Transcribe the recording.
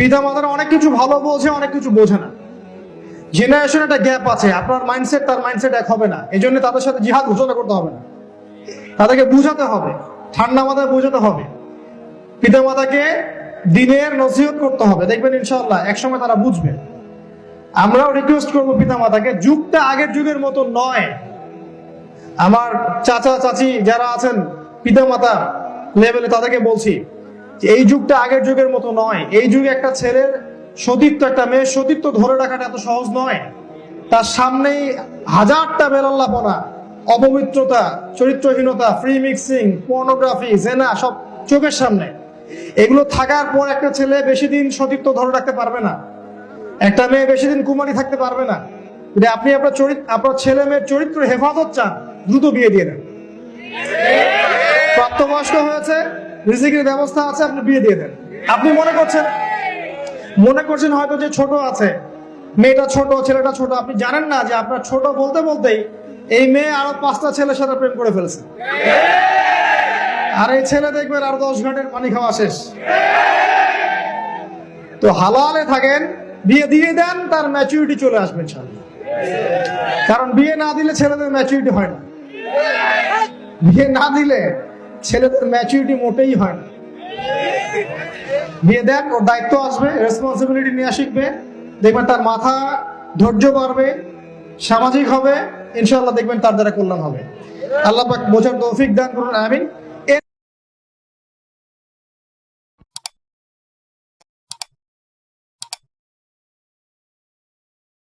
পিতা মাতারা অনেক কিছু ভালো বোঝে, অনেক কিছু বোঝে না। জেনারেশন একটা গ্যাপ আছে, আপনার মাইন্ডসেট তার মাইন্ডসেট এক হবে না। এই জন্য তাদের সাথে জিহাদ ঘোষণা করতে হবে না। তাদেরকে বুঝাতে হবে, ঠান্ডা মাথায় বোঝাতে হবে। পিতা মাতাকে দিনের নসিহত করতে হবে। দেখবেন ইনশাআল্লাহ, একসময় তারা বুঝবে। আমরাও রিকোয়েস্ট করব পিতা মাতাকে যুগটা আগের যুগের মতো নয়। আমার চাচা, চাচি যারা আছেন পিতা মাতা লেভেলে তাদেরকে বলছি এই যুগটা আগের যুগের মতো নয়। এই যুগে একটা ছেলের সতীত্ব, একটা মেয়ের সতীত্ব ধরে রাখাটা এত সহজ নয়। তার সামনেই হাজারটা বেলাল্লাপনা, অপবিত্রতা, চরিত্রহীনতা ফ্রি মিক্সিং পর্নোগ্রাফি জেনা সব চোখের সামনে। এগুলো থাকার পর একটা ছেলে বেশি দিন সতীত্ব ধরে রাখতে পারবে না। একটা মেয়ে বেশি দিন কুমারী থাকতে পারবে না। যদি আপনি আপনার চরিত্র আপনার ছেলে মেয়ের চরিত্র হেফাজত চান, দ্রুত বিয়ে দিয়ে দেন। প্রাপ্তবয়স্ক হয়েছে রিজিকের ব্যবস্থা আছে, আপনি বিয়ে দিয়ে দেন। আপনি মনে করছেন? মনে করছেন হয়তো যে ছোট আছে, মেয়েটা ছোট, ছেলেটা ছোট, আপনি জানেন না যে আপনার ছোট বলতে বলতেই এই মেয়ে আরও পাঁচটা ছেলের সাথে প্রেম করে ফেলছে। আর এই ছেলে দেখবেন আরও দশ ঘণ্টার পানি খাওয়া শেষ। তো হালালে থাকেন, বিয়ে দিয়ে দেন, তার ম্যাচুরিটি চলে আসবে কারণ বিয়ে না দিলে ছেলেদের ম্যাচুরিটি হয় না। বিয়ে না দিলে ছেলেদের ম্যাচুরিটি মোটেই হয় না। বিয়ে দেন ওর দায়িত্ব আসবে রেসপন্সিবিলিটি নিয়ে শিখবে। দেখবেন তার মাথা ধৈর্য বাড়বে, সামাজিক হবে ইনশাল্লাহ দেখবেন তার দ্বারা কল্যাণ হবে। আল্লাহ বোঝার তৌফিক দান করুন, আমিন।